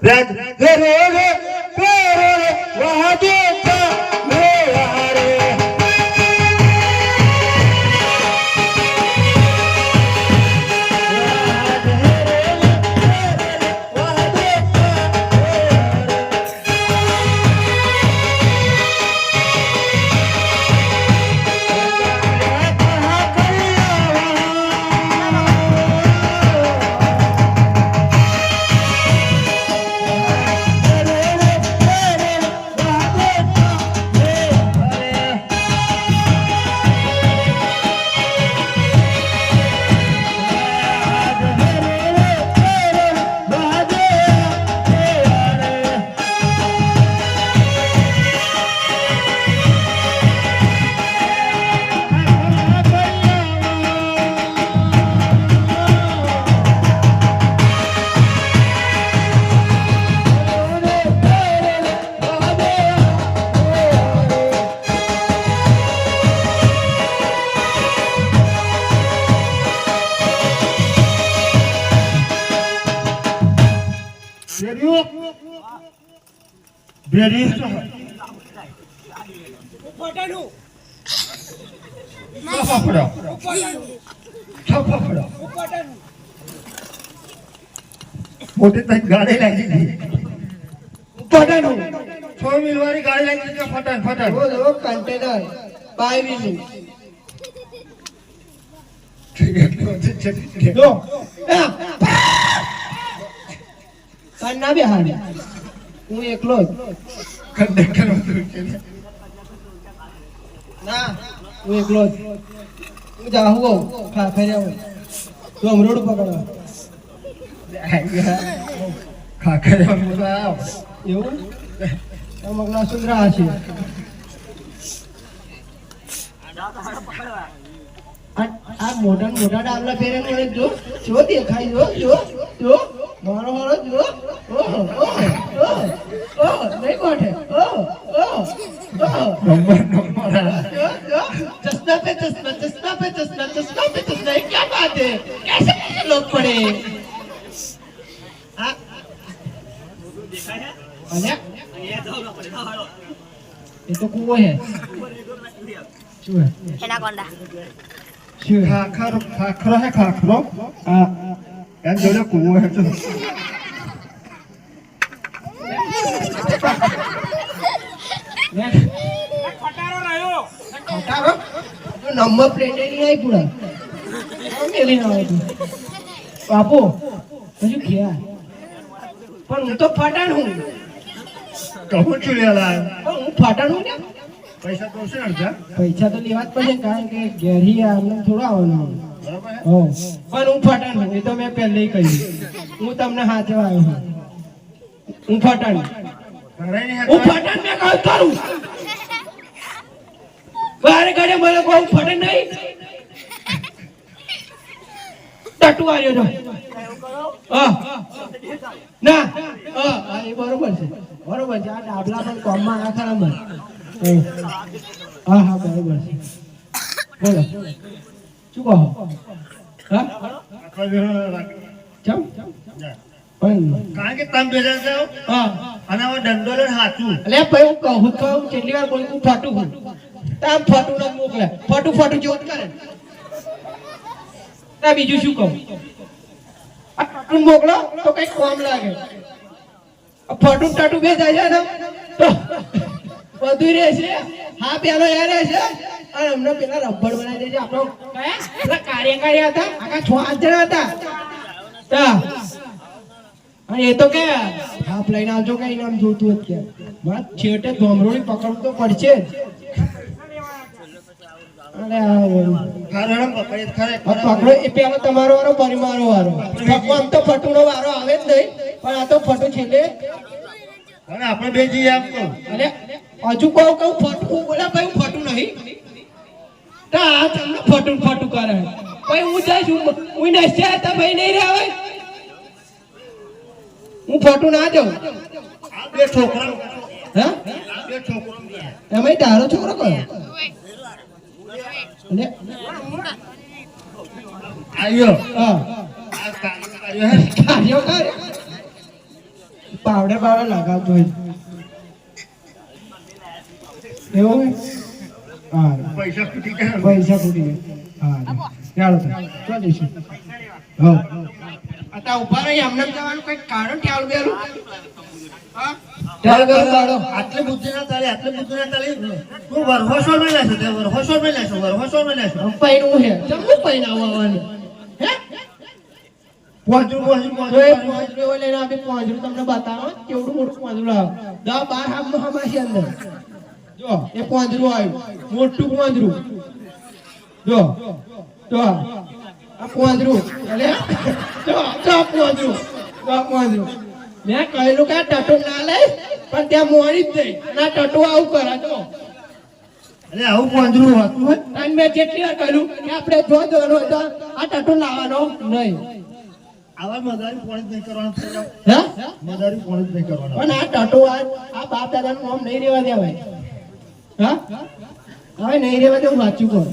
રગ રે રે પેરે ભેરિયો ફફડો ફફડો મોટી તઈ ગાડી લાગી ગઈ ફટાનું છ મિલ વાળી ગાડી લાગી ગઈ ફટાન ફટાન ઓ કન્ટેનર બાય રીલી જો બે હારે હું એકલો જ. કંડક્ટર ના, હું એકલો હું જાઉં ગો ખા ફેરી આવું. તું અમરોડ પકડવા. એવું? સુંદરા હશે આ મોટા ને મોટા ડાબલા ફેરે મને જો જો દેખાય, જો જો જો. મારો મારો જો. ઓહો ઓહો નહીં કોઠે ઓહો ઓહો ઓહો નંબર નંબર जो, जो, चश्मा पे चश्मा चश्मा पे चश्मा चश्मा पे चश्मा ये क्या बात है कैसे कैसे लोग पड़े हाँ? अरे ये तो कुआं है શું હે એનાકોન્ડા શું હે ખાખરો ખાખરો હે ખાખરો આ એમ જોડે કુવો હે તો ખટારો? નંબર પ્લેટ નહીં આવી પૂરા મેલી ના બાપુ હજુ ગયા. પણ હું તો ફાટાણ હું. કહું છું લેલા પણ હું ફાટાણ હું પૈસા તો છે અડધા? પૈસા તો લેવા જ પડશે કારણ કે ઘેરી આમને થોડો આવવાનું. હે? હો. પણ હું ફાટાણ એ તો મેં પહેલે કહ્યું. હું તમને હાથે આવ્યો હું ફટાણ. હું? ફટાણ મેં કહું કરું. બારે ઘડે મને કોઈ ફટાણ નહીં. ટટુ આવ્યો જો ના. હા એ બરોબર છે. બરોબર છે. આ ડાબલા પણ કોમમાં ખરા મને. હા હા બરોબર છે. બોલો. શું કહો? હા? ચમ ચમ કારણ કે તમે જાઓ હા. અને હવે દંડો લઈને હાચું. અલે ભાઈ હું કહું તો હું કેટલી વાર બોલું હું ફાટું હું તામ ફાટું ના મોકલે. ફાટું ફાટું જેવું કરે. તા બીજું શું કહું? આ ફાટું મોકલો તો કઈ કોમ લાગે. ફાટું ટાટું બે જાય છે ને? તો બધું રહેશે હા પેલો એ રહેશે અને અમને પેલા રબડ બનાવી દેજે આપણો. કયા કાર્યકારી હતા. આખા છ આઠ જણા હતા. એ તો કે. થાપ લઈને આવજો કે ઇનામ જોતું જ કે વાત છેવટે ધોમરોળી પકડવું તો પડશે. પકડો એ પેલો તમારો વારો પરિમારો મારો વારો. આમ તો ફટુનો વારો આવે જ નહીં પણ આ તો ફટુ છેલ્લે. અને આપણે બે જઈએ આમ કહું. અને હજુ કહું કહું ફટું બોલે ભાઈ ફટું નહીં. તો આ તમને ફટું ફટું કરે. ભાઈ હું જઈશ હું હું નશ્યા હતા ભાઈ નહીં રહે હવે હું ફટું ના જાઉં. બે છોકરા હા? બે છોકરો એમાં તારો છોકરો કયો? આવ્યો હા. કાર્ય કાર્ય કરે પાવડર લગાવતો હોય એવું? હા પૈસા તૂટી ગયા. પૈસા ગયા. હા ચાલો જઈશું. હો અત્યારે ઊભા રહી અમને જવાનું કઈ કારણ ટાળું બેરું હા? ટાળું બેરું કાઢો આટલી બુદ્ધિ ના તારી આટલી બુદ્ધિ ના તારી તું વરહોસોરમાં લેશો તે વરહોસોરમાં લેશો વરહોસરમાં લેશો પૈણું હે ચમનું પૈણાવું આવવાનું. હે? પહોંચું પહોંચું જો એ પહોંચું પાંજરું લઈને આપી પાંજરું તમને બતાવો. કેવડું મોટું પાંજરું આવે દસ બાર હાથમાં હમાશે અંદર જો એ પાંજરું આવ્યું. મોટું પાંજરું જો જો આ પાંજરું જો જો આ પાંજરું જો મેં કહેલું કે ટટુ ના લે પણ ત્યાં મોડી જ નહીં. અને આ ટટુ આવું કરે તો. અરે આવું પાંજરું હોતું અને મેં જેટલી વાર કહ્યું કે આપણે જો દોરનો તો આ ટટુ લાવવાનો નહીં. આવા મદારી પોણી નહીં કરવાનું હે? મદારી પોણી નહીં કરવાનું. પણ આ ટટુ આ બાપ દાદાનું નામ નહીં રહેવા દેવાય. હા? હવે નહીં રહેવા દે હું વાંચ્યું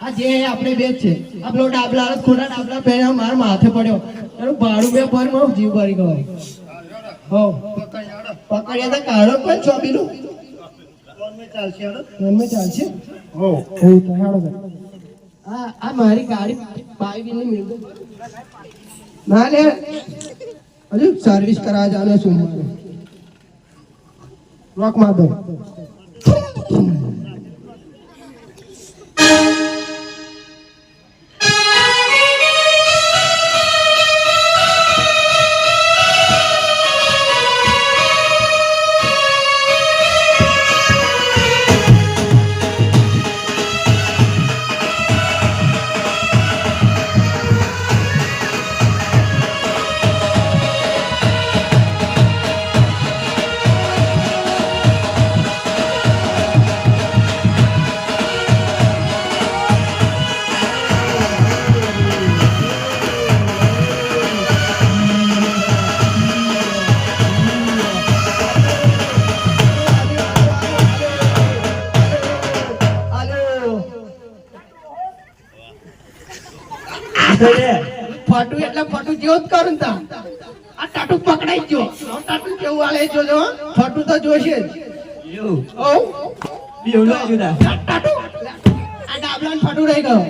આ જે આપણે બે છે. આપણો ડાબલા ખોટા ડાબલા પહેર્યા મારા માથે પડ્યો. એનું ભાડું બે મારું જીવ ભરી ગયો હો. પકડ પકડ્યા તા પણ ચાલશે હો. આ મારી ગાડી નહીં ના લે. હજુ સર્વિસ કરાવવા જાને સોમવારે રોક માર ફાટુ એટલે ફાટુ જેવો જ કરું તા. આ ટાટુ પકડાઈ ગયો. ટાટુ કેવું આલે જોજો. ફાટુ તો જોશે ઓ. આ ટાટુ. આ ડાબલાને ફાટુ રહી ગયો.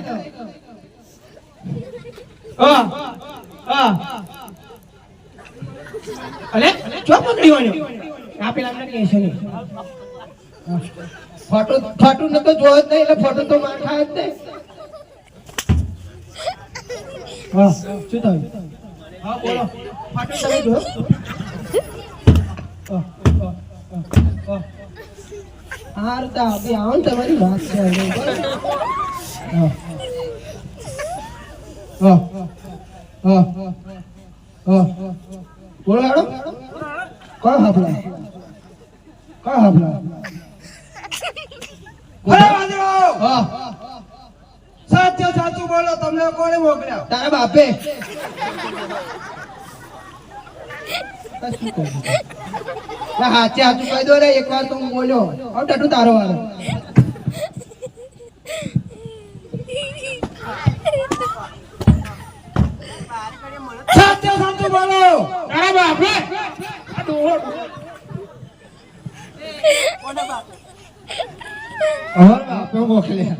હા હા અલે ચો પકડી વાળ્યો? આ પેલા અમને કહે નહીં ફાટુ ફાટુ ને તો જોયો જ નહીં એટલે ફોટો તો માર ખાય જ નહીં. હા શું થયું હા બોલો. ફાટુ તમે જો હાર તા બે આવો ને તમારી વાત છે? હા હા હા હા. બોલો હેડો. કોણ હાફલા કોણ હાફલા હા. સાચે બોલો તમને કોણે મોકલ્યા તારા બાપે. આ શું કહું? ના, હાચે હાચું કહી દો રે એકવાર તો હું બોલ્યો. હવે ટટુ તારો વાળો સાચે સાચું બોલો. તારા બાપે. આ ડોહો. અમારા બાપે મોકલ્યા.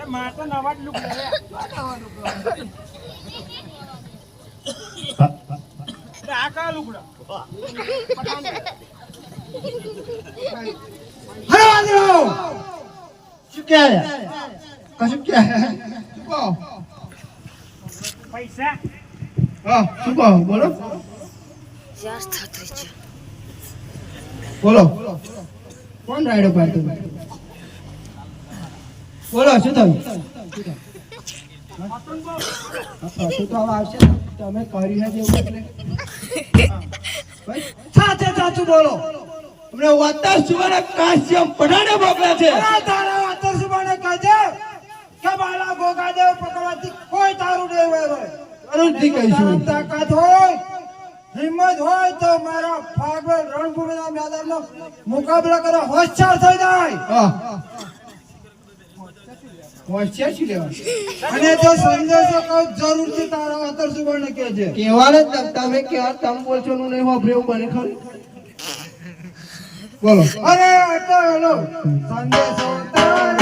આપી નવા નવા એટલે હલો વાંદરો! શું ક્યારે કશું. હા શું કહો? બોલો. બોલો. કોણ રાયડો પાડતો? બોલો શું થયું. તમે કરી સાચે સાચું બોલો. અમને વાતર સુવાના કાશ્યમ પઠાણે મોકલ્યા છે. તારા વાતર સુબાને કહેજે કે બાલા ગોગાદેવ પકડવાથી કોઈ તારું નહીં કહીશું. તાકાત હોય હિંમત હોય તો મારા ફાગલ રણભૂમિના મેદાનમાં મુકાબલા કરવા હોશિયાર થઈ જાય. હા. હોશિયાર લેવા અને જો સંદેશો કહું જરૂરથી તારા સુબાને કહેજે કહેવાને જ તમે કેવા તમે બોલશો નું નહીં વાપરે બને ખરું. બોલો. અરે તો હેલો. સંદેશો તારા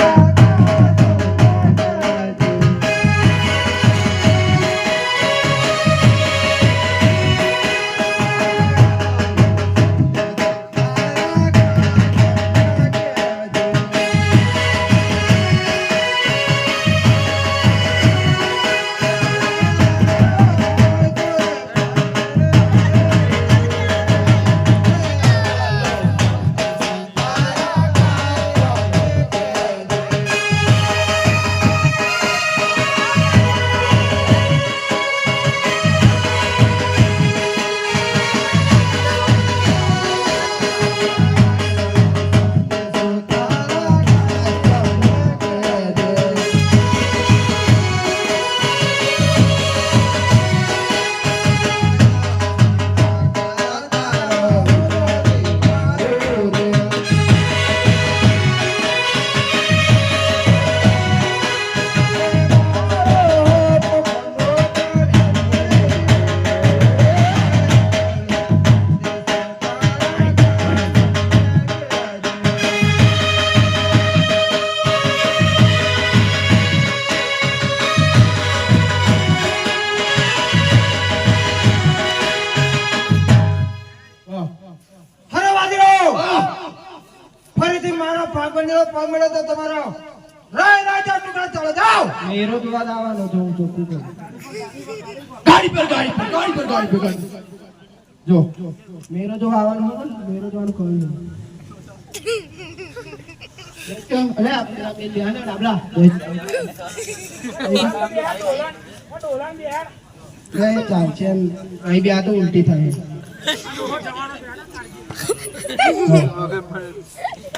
મેરો વિવાદ આવવાનો જો હું ચોખ્ખું કહું ગાડી પર ગાડી પર ગાડી પર ગાડી પર ગાડી જો મેરો જો આવવાનો હતો મેરો જોવાનું કહ્યું નહીં. અરે આપણે ડાબલા. ચાલશે. અહીં બે આ તો ઉલટી થાય